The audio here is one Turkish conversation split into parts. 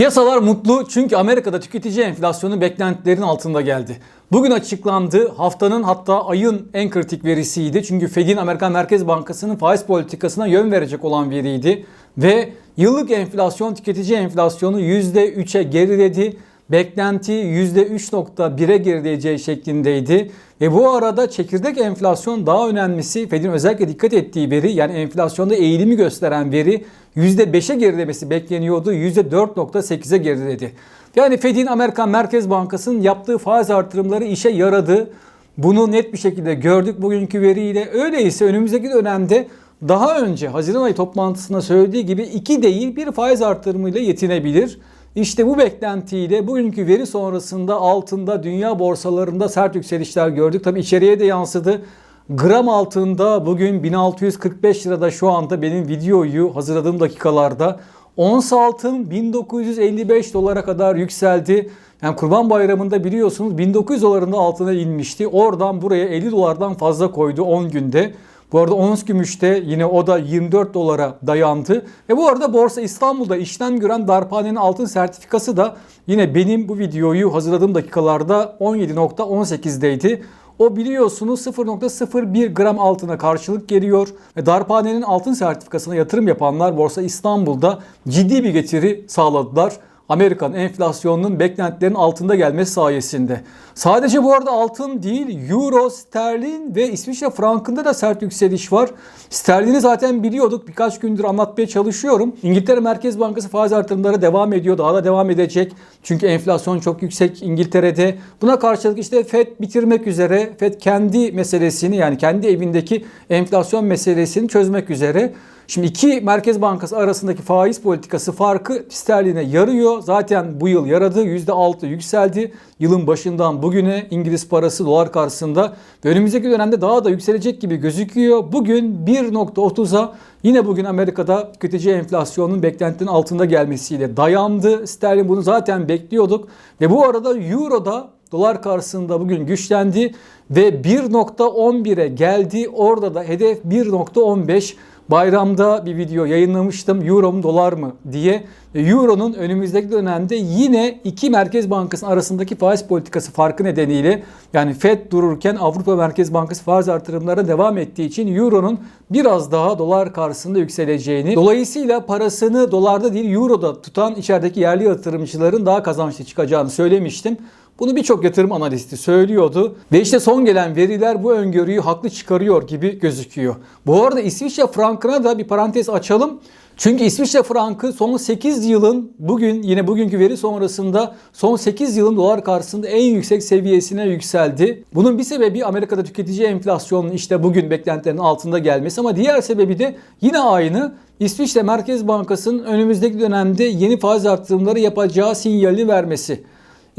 Piyasalar mutlu çünkü Amerika'da tüketici enflasyonu beklentilerin altında geldi. Bugün açıklandı haftanın hatta ayın en kritik verisiydi. Çünkü Fed'in Amerikan Merkez Bankası'nın faiz politikasına yön verecek olan veriydi. Ve yıllık enflasyon tüketici enflasyonu %3'e geriledi. Beklenti %3.1'e gerileyeceği şeklindeydi. Ve bu arada çekirdek enflasyon daha önemlisi Fed'in özellikle dikkat ettiği veri yani enflasyonda eğilimi gösteren veri %5'e gerilemesi bekleniyordu. %4.8'e geriledi. Yani Fed'in Amerikan Merkez Bankası'nın yaptığı faiz artırımları işe yaradı. Bunu net bir şekilde gördük bugünkü veriyle. Öyleyse önümüzdeki dönemde daha önce Haziran ayı toplantısında söylediği gibi iki değil bir faiz artırımıyla yetinebilir. İşte bu beklentiyle bugünkü veri sonrasında altında dünya borsalarında sert yükselişler gördük. Tabi içeriye de yansıdı. Gram altında bugün 1645 lirada şu anda benim videoyu hazırladığım dakikalarda. Ons altın 1955 dolara kadar yükseldi. Yani Kurban Bayramı'nda biliyorsunuz 1900 dolarında altına inmişti. Oradan buraya 50 dolardan fazla koydu 10 günde. Bu arada ons gümüşte yine o da 24 dolara dayandı. Ve bu arada Borsa İstanbul'da işlem gören darphanenin altın sertifikası da yine benim bu videoyu hazırladığım dakikalarda 17.18'deydi. O biliyorsunuz 0.01 gram altına karşılık geliyor. Ve darphanenin altın sertifikasına yatırım yapanlar Borsa İstanbul'da ciddi bir getiri sağladılar. Amerikan enflasyonunun beklentilerin altında gelmesi sayesinde. Sadece bu arada altın değil, euro, sterlin ve İsviçre frankında da sert yükseliş var. Sterlini zaten biliyorduk. Birkaç gündür anlatmaya çalışıyorum. İngiltere Merkez Bankası faiz artırımları devam ediyor. Daha da devam edecek. Çünkü enflasyon çok yüksek İngiltere'de. Buna karşılık işte FED bitirmek üzere. FED kendi meselesini yani kendi evindeki enflasyon meselesini çözmek üzere. Şimdi iki Merkez Bankası arasındaki faiz politikası farkı sterline yarıyor. Zaten bu yıl yaradı. %6 yükseldi. Yılın başından bugüne İngiliz parası dolar karşısında. Ve önümüzdeki dönemde daha da yükselecek gibi gözüküyor. Bugün 1.30'a yine bugün Amerika'da tüketici enflasyonun beklentinin altında gelmesiyle dayandı. Sterlin bunu zaten bekliyorduk. Ve bu arada Euro'da dolar karşısında bugün güçlendi ve 1.11'e geldi. Orada da hedef 1.15. Bayramda bir video yayınlamıştım. Euro mu dolar mı diye. Euro'nun önümüzdeki dönemde yine iki merkez bankasının arasındaki faiz politikası farkı nedeniyle yani Fed dururken Avrupa Merkez Bankası faiz artırımlarına devam ettiği için Euro'nun biraz daha dolar karşısında yükseleceğini dolayısıyla parasını dolarda değil Euro'da tutan içerideki yerli yatırımcıların daha kazançlı çıkacağını söylemiştim. Bunu birçok yatırım analisti söylüyordu. Ve işte son gelen veriler bu öngörüyü haklı çıkarıyor gibi gözüküyor. Bu arada İsviçre frankına da bir parantez açalım. Çünkü İsviçre frankı son 8 yılın bugün yine bugünkü veri sonrasında son 8 yılın dolar karşısında en yüksek seviyesine yükseldi. Bunun bir sebebi Amerika'da tüketici enflasyonun işte bugün beklentilerin altında gelmesi ama diğer sebebi de yine aynı. İsviçre Merkez Bankası'nın önümüzdeki dönemde yeni faiz artırımları yapacağı sinyalini vermesi.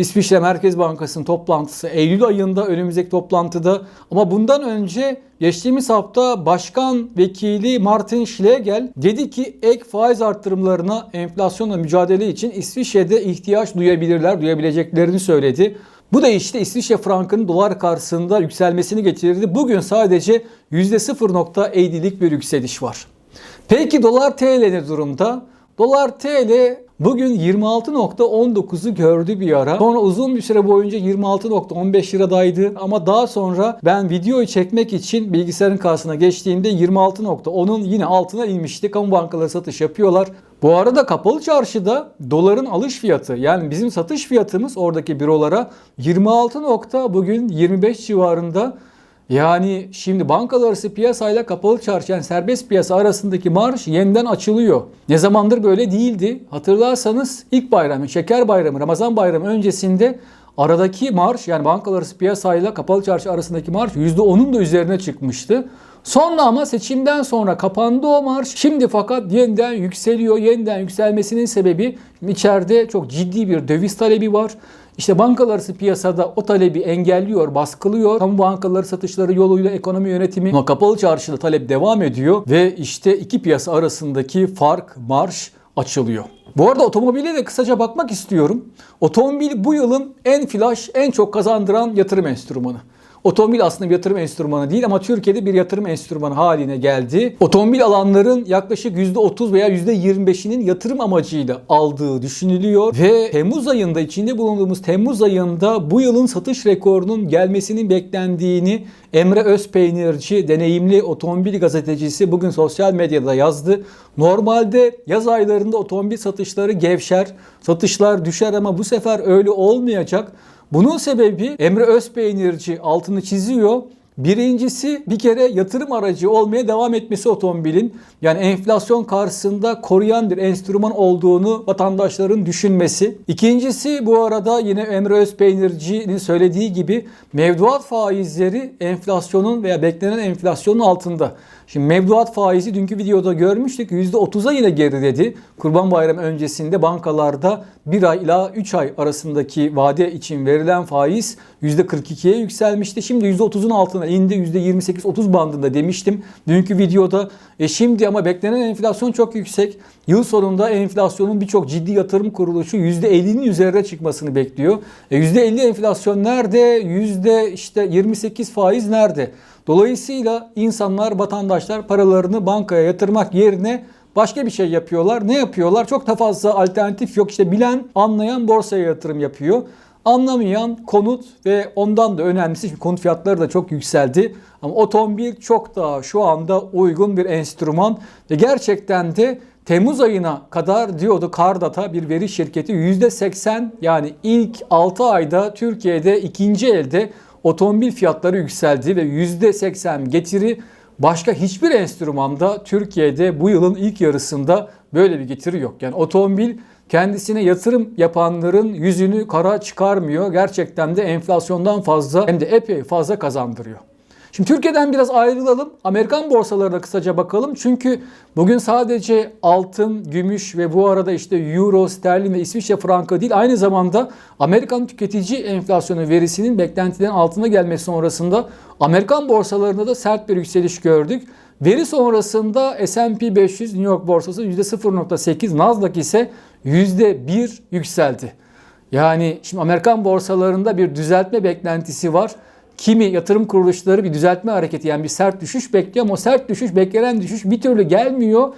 İsviçre Merkez Bankası'nın toplantısı Eylül ayında önümüzdeki toplantıda ama bundan önce geçtiğimiz hafta Başkan Vekili Martin Schlegel dedi ki ek faiz arttırımlarına enflasyonla mücadele için İsviçre'de ihtiyaç duyabilirler, duyabileceklerini söyledi. Bu da işte İsviçre frankının dolar karşısında yükselmesini getirdi. Bugün sadece %0.50'lik bir yükseliş var. Peki dolar TL ne durumda? Dolar TL bugün 26.19'u gördü bir ara. Sonra uzun bir süre boyunca 26.15 liradaydı. Ama daha sonra ben videoyu çekmek için bilgisayarın karşısına geçtiğimde 26.10'un yine altına inmişti. Kamu bankaları satış yapıyorlar. Bu arada kapalı çarşıda doların alış fiyatı yani bizim satış fiyatımız oradaki bürolara 26 nokta bugün 25 civarında. Yani şimdi bankalar arası piyasayla kapalı çarşı yani serbest piyasa arasındaki marş yeniden açılıyor. Ne zamandır böyle değildi. Hatırlarsanız ilk bayramı, şeker bayramı, Ramazan bayramı öncesinde aradaki marş yani bankalar arası piyasayla kapalı çarşı arasındaki marş %10'un da üzerine çıkmıştı. Sonra ama seçimden sonra kapandı o marş. Şimdi fakat yeniden yükseliyor. Yeniden yükselmesinin sebebi içeride çok ciddi bir döviz talebi var. İşte bankalar piyasada o talebi engelliyor, baskılıyor. Kamu bankaları satışları yoluyla ekonomi yönetimi ama kapalı çarşıda talep devam ediyor ve işte iki piyasa arasındaki fark, marş açılıyor. Bu arada otomobile de kısaca bakmak istiyorum. Otomobil bu yılın en flash, en çok kazandıran yatırım enstrümanı. Otomobil aslında bir yatırım enstrümanı değil ama Türkiye'de bir yatırım enstrümanı haline geldi. Otomobil alanların yaklaşık %30 veya %25'inin yatırım amacıyla aldığı düşünülüyor ve Temmuz ayında içinde bulunduğumuz Temmuz ayında bu yılın satış rekorunun gelmesinin beklendiğini Emre Özpeynirci, deneyimli otomobil gazetecisi bugün sosyal medyada yazdı. Normalde yaz aylarında otomobil satışları gevşer, satışlar düşer ama bu sefer öyle olmayacak. Bunun sebebi Emre Özpeynirci altını çiziyor. Birincisi bir kere yatırım aracı olmaya devam etmesi otomobilin. Yani enflasyon karşısında koruyan bir enstrüman olduğunu vatandaşların düşünmesi. İkincisi bu arada yine Emre Özpeynirci'nin söylediği gibi mevduat faizleri enflasyonun veya beklenen enflasyonun altında. Şimdi mevduat faizi dünkü videoda görmüştük %30'a yine geriledi. Kurban Bayramı öncesinde bankalarda 1 ay ila 3 ay arasındaki vade için verilen faiz %42'ye yükselmişti. Şimdi %30'un altına indi %28-30 bandında demiştim dünkü videoda. E şimdi ama beklenen enflasyon çok yüksek. Yıl sonunda enflasyonun birçok ciddi yatırım kuruluşu %50'nin üzerine çıkmasını bekliyor. E %50 enflasyon nerede? Yüzde işte 28 faiz nerede? Dolayısıyla insanlar, vatandaşlar paralarını bankaya yatırmak yerine başka bir şey yapıyorlar. Ne yapıyorlar? Çok da fazla alternatif yok. İşte bilen, anlayan borsaya yatırım yapıyor. Anlamayan konut ve ondan da önemlisi çünkü konut fiyatları da çok yükseldi. Ama otomobil çok daha şu anda uygun bir enstrüman ve gerçekten de Temmuz ayına kadar diyordu Kardata bir veri şirketi %80 yani ilk 6 ayda Türkiye'de ikinci elde otomobil fiyatları yükseldi ve %80 getiri başka hiçbir enstrümanda Türkiye'de bu yılın ilk yarısında böyle bir getiri yok. Yani otomobil kendisine yatırım yapanların yüzünü kara çıkarmıyor. Gerçekten de enflasyondan fazla hem de epey fazla kazandırıyor. Şimdi Türkiye'den biraz ayrılalım. Amerikan borsalarına kısaca bakalım. Çünkü bugün sadece altın, gümüş ve bu arada işte euro, sterlin ve İsviçre frankı değil aynı zamanda Amerikan tüketici enflasyonu verisinin beklentilerin altına gelmesi sonrasında Amerikan borsalarında da sert bir yükseliş gördük. Veri sonrasında S&P 500 New York borsası %0.8, Nasdaq ise %1 yükseldi. Yani şimdi Amerikan borsalarında bir düzeltme beklentisi var. Kimi yatırım kuruluşları bir düzeltme hareketi yani bir sert düşüş bekliyor ama o sert düşüş beklenen düşüş bir türlü gelmiyor.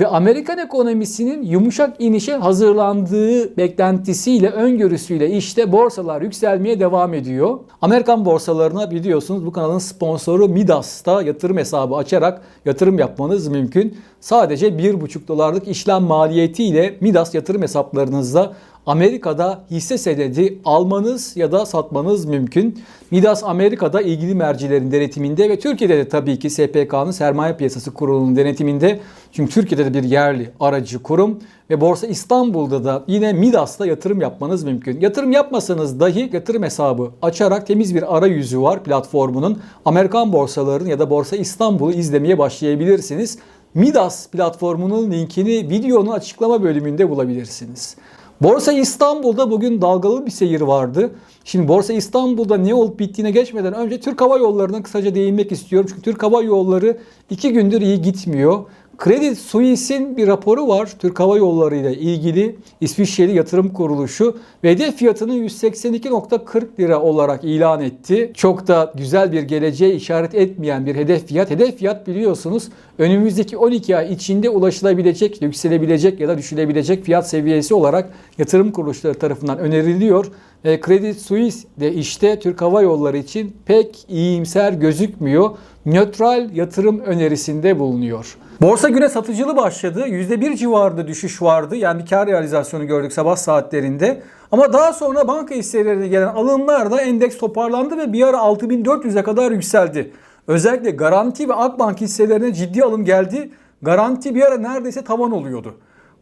Ve Amerikan ekonomisinin yumuşak inişe hazırlandığı beklentisiyle, öngörüsüyle işte borsalar yükselmeye devam ediyor. Amerikan borsalarına biliyorsunuz bu kanalın sponsoru Midas'ta yatırım hesabı açarak yatırım yapmanız mümkün. Sadece 1,5 dolarlık işlem maliyetiyle Midas yatırım hesaplarınızda Amerika'da hisse senedi almanız ya da satmanız mümkün. Midas Amerika'da ilgili mercilerin denetiminde ve Türkiye'de de tabii ki SPK'nın Sermaye Piyasası Kurulu'nun denetiminde. Çünkü Türkiye'de de bir yerli aracı kurum ve Borsa İstanbul'da da yine Midas'ta yatırım yapmanız mümkün. Yatırım yapmasanız dahi yatırım hesabı açarak temiz bir arayüzü var platformunun. Amerikan borsalarını ya da Borsa İstanbul'u izlemeye başlayabilirsiniz. Midas platformunun linkini videonun açıklama bölümünde bulabilirsiniz. Borsa İstanbul'da bugün dalgalı bir seyir vardı. Şimdi Borsa İstanbul'da ne olup bittiğine geçmeden önce Türk Hava Yolları'na kısaca değinmek istiyorum. Çünkü Türk Hava Yolları iki gündür iyi gitmiyor. Credit Suisse'in bir raporu var Türk Hava Yolları ile ilgili İsviçreli yatırım kuruluşu ve hedef fiyatını 182.40 lira olarak ilan etti. Çok da güzel bir geleceğe işaret etmeyen bir hedef fiyat. Hedef fiyat biliyorsunuz önümüzdeki 12 ay içinde ulaşılabilecek, yükselebilecek ya da düşülebilecek fiyat seviyesi olarak yatırım kuruluşları tarafından öneriliyor. E, Credit Suisse de işte Türk Hava Yolları için pek iyimser gözükmüyor. Nötral yatırım önerisinde bulunuyor. Borsa güne satıcılı başladı. %1 civarında düşüş vardı. Yani bir kar realizasyonu gördük sabah saatlerinde. Ama daha sonra banka hisselerine gelen alımlarla endeks toparlandı ve bir ara 6400'e kadar yükseldi. Özellikle Garanti ve Akbank hisselerine ciddi alım geldi. Garanti bir ara neredeyse tavan oluyordu.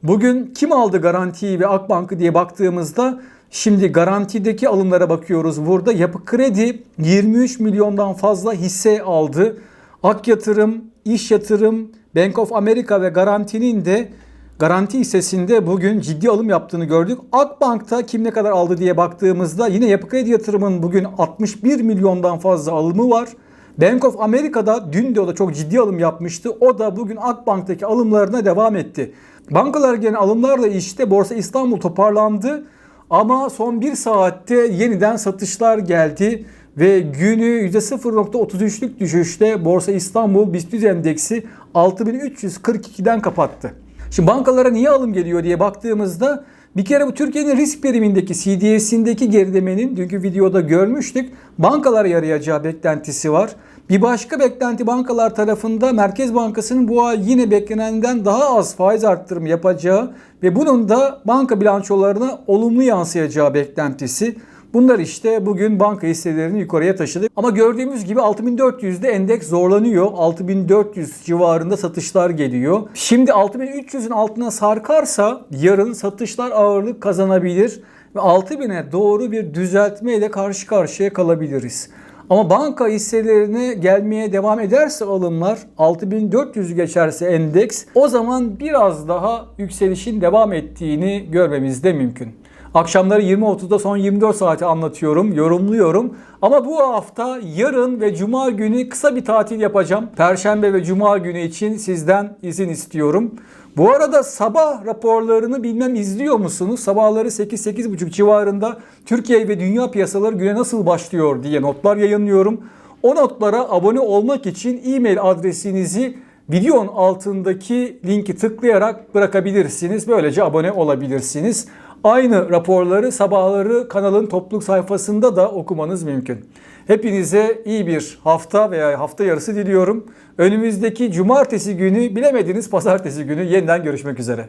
Bugün kim aldı Garanti'yi ve Akbank'ı diye baktığımızda Şimdi garantideki alımlara bakıyoruz. Burada Yapı Kredi 23 milyondan fazla hisse aldı. Ak Yatırım, İş Yatırım, Bank of America ve Garanti'nin de garanti hissesinde bugün ciddi alım yaptığını gördük. Akbank'ta kim ne kadar aldı diye baktığımızda yine Yapı Kredi Yatırım'ın bugün 61 milyondan fazla alımı var. Bank of America'da dün de o da çok ciddi alım yapmıştı. O da bugün Akbank'taki alımlarına devam etti. Bankalar gene alımlarla işte Borsa İstanbul toparlandı. Ama son bir saatte yeniden satışlar geldi. Ve günü %0.33'lük düşüşte Borsa İstanbul BIST endeksi 6342'den kapattı. Şimdi bankalara niye alım geliyor diye baktığımızda bir kere bu Türkiye'nin risk primindeki CDS'indeki gerilemenin dünkü videoda görmüştük. Bankalara yarayacağı beklentisi var. Bir başka beklenti bankalar tarafında Merkez Bankası'nın bu ay yine beklenenden daha az faiz arttırımı yapacağı ve bunun da banka bilançolarına olumlu yansıyacağı beklentisi. Bunlar işte bugün banka hisselerini yukarıya taşıdı. Ama gördüğümüz gibi 6400'de endeks zorlanıyor. 6400 civarında satışlar geliyor. Şimdi 6300'ün altına sarkarsa yarın satışlar ağırlık kazanabilir ve 6000'e doğru bir düzeltme ile karşı karşıya kalabiliriz. Ama banka hisselerine gelmeye devam ederse alımlar 6400'ü geçerse endeks o zaman biraz daha yükselişin devam ettiğini görmemiz de mümkün. Akşamları 20.30'da son 24 saati anlatıyorum, yorumluyorum. Ama bu hafta yarın ve cuma günü kısa bir tatil yapacağım. Perşembe ve cuma günü için sizden izin istiyorum. Bu arada sabah raporlarını bilmem izliyor musunuz? Sabahları 8-8.30 civarında Türkiye ve dünya piyasaları güne nasıl başlıyor diye notlar yayınlıyorum. O notlara abone olmak için e-mail adresinizi videonun altındaki linki tıklayarak bırakabilirsiniz. Böylece abone olabilirsiniz. Aynı raporları sabahları kanalın topluluk sayfasında da okumanız mümkün. Hepinize iyi bir hafta veya hafta yarısı diliyorum. Önümüzdeki cumartesi günü bilemediniz pazartesi günü yeniden görüşmek üzere.